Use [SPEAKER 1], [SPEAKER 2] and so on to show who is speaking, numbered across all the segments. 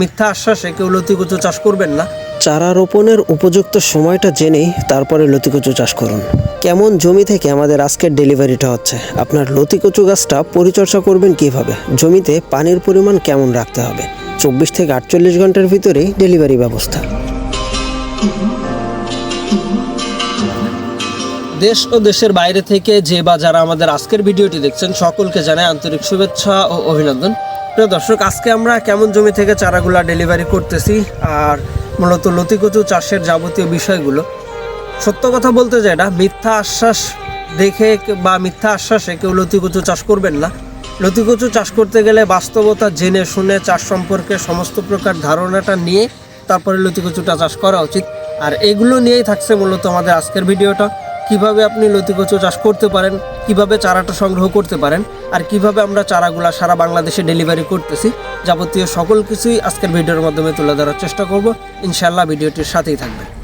[SPEAKER 1] মিথ্যা আশ্বাসে কেউ লতিকুচু চাষ করবেন না।
[SPEAKER 2] চারা রোপণের উপযুক্ত সময়টা জেনেই তারপরে লতিকচু চাষ করুন। কেমন জমি থেকে আমাদের আজকের ডেলিভারিটা হচ্ছে? আপনার লতিকচু গাছটা পরিচর্যা করবেন কীভাবে? জমিতে পানির পরিমাণ কেমন রাখতে হবে? চব্বিশ থেকে আটচল্লিশ ঘণ্টার ভিতরেই ডেলিভারি ব্যবস্থা।
[SPEAKER 1] দেশ ও দেশের বাইরে থেকে যে বা যারা আমাদের আজকের ভিডিওটি দেখছেন সকলকে জানাই আন্তরিক শুভেচ্ছা ও অভিনন্দন। প্রিয় দর্শক, আজকে আমরা কেমন জমি থেকে চারাগুলা ডেলিভারি করতেছি আর মূলত লতিকচু চাষের যাবতীয় বিষয়গুলো। সত্য কথা বলতে যেটা মিথ্যা আশ্বাস দেখে বা মিথ্যা আশ্বাসে কেউ লতিকচু চাষ করবেন না। লতিকচু চাষ করতে গেলে বাস্তবতা জেনে শুনে চাষ সম্পর্কে সমস্ত প্রকার ধারণাটা নিয়ে তারপরে লতিকচুটা চাষ করা উচিত। আর এগুলো নিয়েই থাকছে মূলত আমাদের আজকের ভিডিওটা। কীভাবে আপনি লতিকচু চাষ করতে পারেন, কীভাবে চারাটা সংগ্রহ করতে পারেন, আর কীভাবে আমরা চারাগুলা সারা বাংলাদেশে ডেলিভারি করতেছি, যাবতীয় সকল কিছুই আজকের ভিডিওর মাধ্যমে তুলে ধরার চেষ্টা করব। ইনশাআল্লাহ ভিডিওটির সাথেই থাকবেন।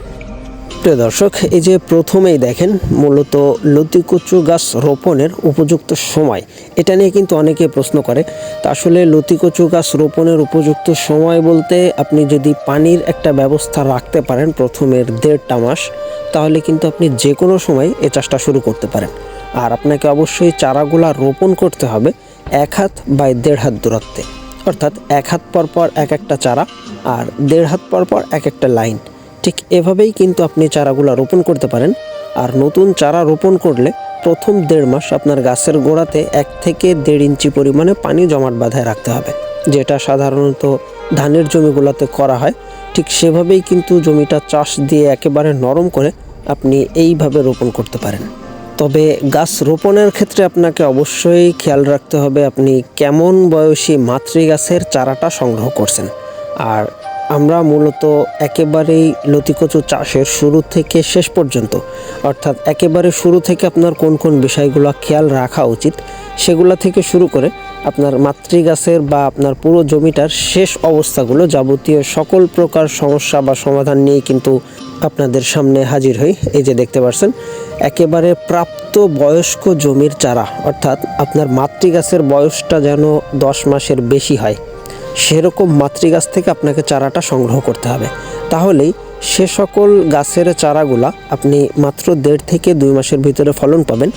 [SPEAKER 2] প্রিয় দর্শক, এই যে প্রথমেই দেখেন, মূলত লতিকচু গাছ রোপণের উপযুক্ত সময়। এটা নিয়ে কিন্তু অনেকে প্রশ্ন করে, তা আসলে লতিকচু গাছ রোপণের উপযুক্ত সময় বলতে আপনি যদি পানির একটা ব্যবস্থা রাখতে পারেন প্রথমের দেড়টা মাস, তাহলে কিন্তু আপনি যে কোনো সময় এ চাষটা শুরু করতে পারেন। আর আপনাকে অবশ্যই চারাগুলা রোপণ করতে হবে এক হাত বাই দেড় হাত দূরত্বে। অর্থাৎ এক হাত পর পর এক একটা চারা আর দেড় হাত পর পর এক একটা লাইন। ঠিক এভাবেই কিন্তু আপনি চারাগুলা রোপণ করতে পারেন। আর নতুন চারা রোপণ করলে প্রথম দেড় মাস আপনার গাছের গোড়াতে এক থেকে দেড় ইঞ্চি পরিমাণে পানি জমাট বাঁধায় রাখতে হবে, যেটা সাধারণত ধানের জমিগুলোতে করা হয়। ঠিক সেভাবেই কিন্তু জমিটা চাষ দিয়ে একেবারে নরম করে আপনি এইভাবে রোপণ করতে পারেন। তবে গাছ রোপণের ক্ষেত্রে আপনাকে অবশ্যই খেয়াল রাখতে হবে, আপনি কেমন বয়সী মাতৃ গাছের চারাটা সংগ্রহ করছেন। আর আমরা মূলত একেবারেই লতিকচু চাষের শুরু থেকে শেষ পর্যন্ত, অর্থাৎ একেবারে শুরু থেকে আপনার কোন কোন বিষয়গুলো খেয়াল রাখা উচিত, সেগুলো থেকে শুরু করে আপনার মাতৃগাছের বা আপনার পুরো জমিটার শেষ অবস্থাগুলো যাবতীয় সকল প্রকার সমস্যা বা সমাধান নিয়ে কিন্তু আপনাদের সামনে হাজির হই। এই যে দেখতে পাচ্ছেন, একেবারে প্রাপ্ত বয়স্ক জমির চারা, অর্থাৎ আপনার মাতৃগাছের বয়সটা যেন দশ মাসের বেশি হয়। সেরকম মাতৃগাছ থেকে আপনাকে চারাটা সংগ্রহ করতে হবে। তাহলেই সে সকল গাছের চারাগুলা আপনি মাত্র দেড় থেকে দুই মাসের ভিতরে ফলন পাবেন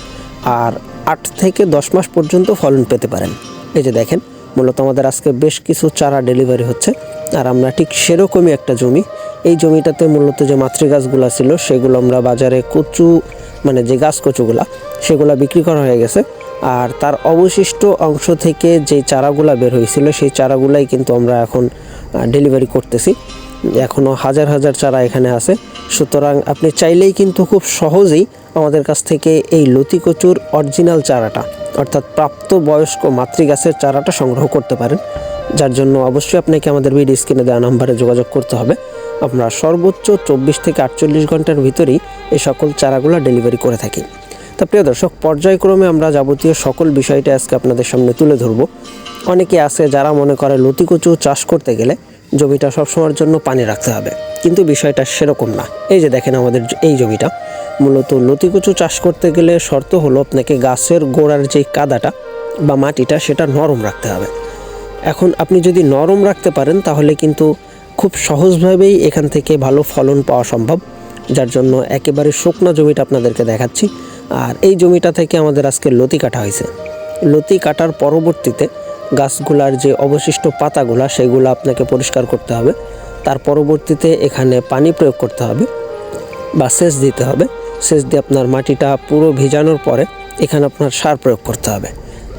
[SPEAKER 2] আর আট থেকে দশ মাস পর্যন্ত ফলন পেতে পারেন। এই যে দেখেন, মূলত আমাদের আজকে বেশ কিছু চারা ডেলিভারি হচ্ছে আর আমরা ঠিক সেরকমই একটা জমি। এই জমিটাতে মূলত যে মাতৃগাছগুলো ছিল সেগুলো আমরা বাজারে কচু মানে যে গাছ কচুগুলা, সেগুলা বিক্রি করা হয়ে গেছে। আর তার অবশিষ্ট অংশ থেকে যে চারাগুলা বের হয়েছিল, সেই চারাগুলাই কিন্তু আমরা এখন ডেলিভারি করতেছি। এখনও হাজার হাজার চারা এখানে আছে। সুতরাং আপনি চাইলেই কিন্তু খুব সহজেই আমাদের কাছ থেকে এই লতিকচুর অরিজিনাল চারাটা, অর্থাৎ প্রাপ্ত বয়স্ক মাতৃগাছের চারাটা সংগ্রহ করতে পারেন। যার জন্য অবশ্যই আপনাকে আমাদের ভিডিও স্ক্রিনে দেওয়া নাম্বারে যোগাযোগ করতে হবে। আমরা সর্বোচ্চ চব্বিশ থেকে আটচল্লিশ ঘণ্টার ভিতরেই এই সকল চারাগুলো ডেলিভারি করে থাকি। তা প্রিয় দর্শক, পর্যায়ক্রমে আমরা যাবতীয় সকল বিষয়টা আজকে আপনাদের সামনে তুলে ধরব। অনেকে আছে যারা মনে করে লতিকচু চাষ করতে গেলে জমিটা সবসময়ের জন্য পানি রাখতে হবে, কিন্তু বিষয়টা সেরকম না। এই যে দেখেন আমাদের এই জমিটা, মূলত লতিকচু চাষ করতে গেলে শর্ত হলো আপনাকে গাছের গোড়ার যে কাদাটা বা মাটিটা, সেটা নরম রাখতে হবে। এখন আপনি যদি নরম রাখতে পারেন, তাহলে কিন্তু খুব সহজভাবেই এখান থেকে ভালো ফলন পাওয়া সম্ভব, যার জন্য একেবারে শুকনো জমিটা আপনাদেরকে দেখাচ্ছি। আর এই জমিটা থেকে আমাদের আজকে লতি কাটা হয়েছে। লতি কাটার পরবর্তীতে গাছগুলার যে অবশিষ্ট পাতাগুলা, সেগুলো আপনাকে পরিষ্কার করতে হবে। তার পরবর্তীতে এখানে পানি প্রয়োগ করতে হবে বা সেচ দিতে হবে। সেচ দিয়ে আপনার মাটিটা পুরো ভিজানোর পরে এখানে আপনার সার প্রয়োগ করতে হবে।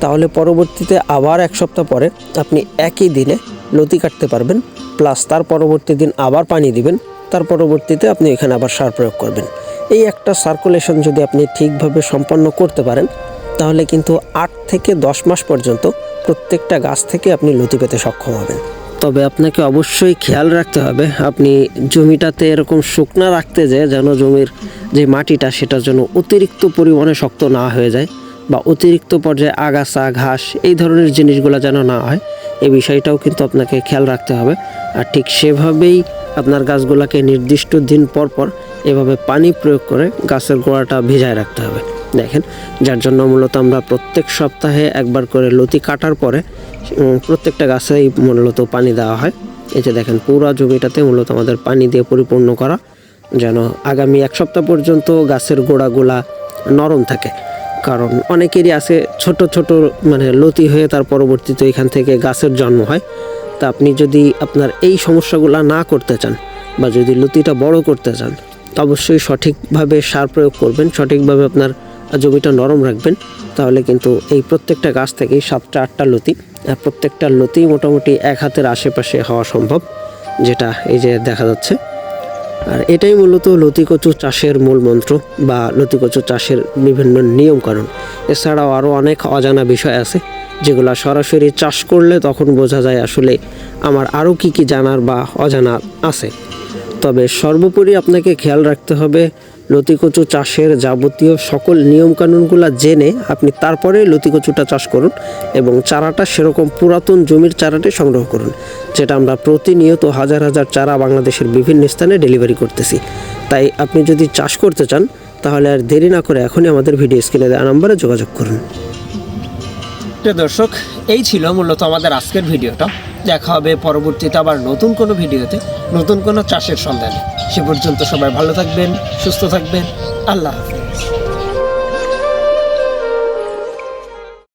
[SPEAKER 2] তাহলে পরবর্তীতে আবার এক সপ্তাহ পরে আপনি একই দিনে লতি কাটতে পারবেন, প্লাস তার পরবর্তী দিন আবার পানি দিবেন, তার পরবর্তীতে আপনি এখানে আবার সার প্রয়োগ করবেন। এই একটা সার্কুলেশন যদি আপনি ঠিকভাবে সম্পন্ন করতে পারেন, তাহলে কিন্তু আট থেকে দশ মাস পর্যন্ত প্রত্যেকটা গাছ থেকে আপনি লতি পেতে সক্ষম হবেন। তবে আপনাকে অবশ্যই খেয়াল রাখতে হবে, আপনি জমিটাতে এরকম শুকনা রাখতে যে, যেন জমির যে মাটিটা, সেটা যেন অতিরিক্ত পরিমাণে শক্ত না হয়ে যায় বা অতিরিক্ত পর্যায়ে আগাছা, ঘাস, এই ধরনের জিনিসগুলো যেন না হয় এই বিষয়টাও কিন্তু আপনাকে খেয়াল রাখতে হবে। আর ঠিক সেভাবেই আপনার গাছগুলোকে নির্দিষ্ট দিন পর পর এভাবে পানি প্রয়োগ করে গাছের গোড়াটা ভিজায় রাখতে হবে। দেখেন, যার জন্য মূলত আমরা প্রত্যেক সপ্তাহে একবার করে লতি কাটার পরে প্রত্যেকটা গাছেই মূলত পানি দেওয়া হয়। এই যে দেখেন, পুরা জমিটাতে মূলত আমাদের পানি দিয়ে পরিপূর্ণ করা, যেন আগামী এক সপ্তাহ পর্যন্ত গাছের গোড়াগুলা নরম থাকে। কারণ অনেকেরই আছে ছোট ছোট মানে লতি হয়ে তার পরবর্তীতে এখান থেকে গাছের জন্ম হয়। তা আপনি যদি আপনার এই সমস্যাগুলো না করতে চান বা যদি লতিটা বড় করতে চান তো অবশ্যই সঠিকভাবে সার প্রয়োগ করবেন, সঠিকভাবে আপনার জমিটা নরম রাখবেন, তাহলে কিন্তু এই প্রত্যেকটা গাছ থেকেই সাতটা আটটা লতি প্রত্যেকটা লতি মোটামুটি এক হাতের আশেপাশে হওয়া সম্ভব, যেটা এই যে দেখা যাচ্ছে। আর এটাই মূলত লতিকচু চাষের মূল মন্ত্র বা লতিকচু চাষের বিভিন্ন নিয়মকানুন। এছাড়াও আরও অনেক অজানা বিষয় আছে, যেগুলো সরাসরি চাষ করলে তখন বোঝা যায় আসলে আমার আরও কি কি জানার বা অজানা আছে। তবে সর্বোপরি আপনাকে খেয়াল রাখতে হবে, লতিকচু চাষের যাবতীয় সকল নিয়মকানুনগুলো জেনে আপনি তারপরে লতিকচুটা চাষ করুন এবং চারাটা সেরকম পুরাতন জমির চারাটি সংগ্রহ করুন, যেটা আমরা প্রতিনিয়ত হাজার হাজার চারা বাংলাদেশের বিভিন্ন স্থানে ডেলিভারি করতেছি। তাই আপনি যদি চাষ করতে চান, তাহলে আর দেরি না করে এখনই আমাদের ভিডিও স্ক্রিনে দেওয়া নাম্বারে যোগাযোগ করুন।
[SPEAKER 1] দর্শক, এই ছিল মূলত আমাদের আজকের ভিডিওটা। দেখা হবে পরবর্তীতে আবার নতুন কোনো ভিডিওতে, নতুন কোনো চাষের সন্ধানে। সে পর্যন্ত সবাই ভালো থাকবেন, সুস্থ থাকবেন। আল্লাহ হাফেজ।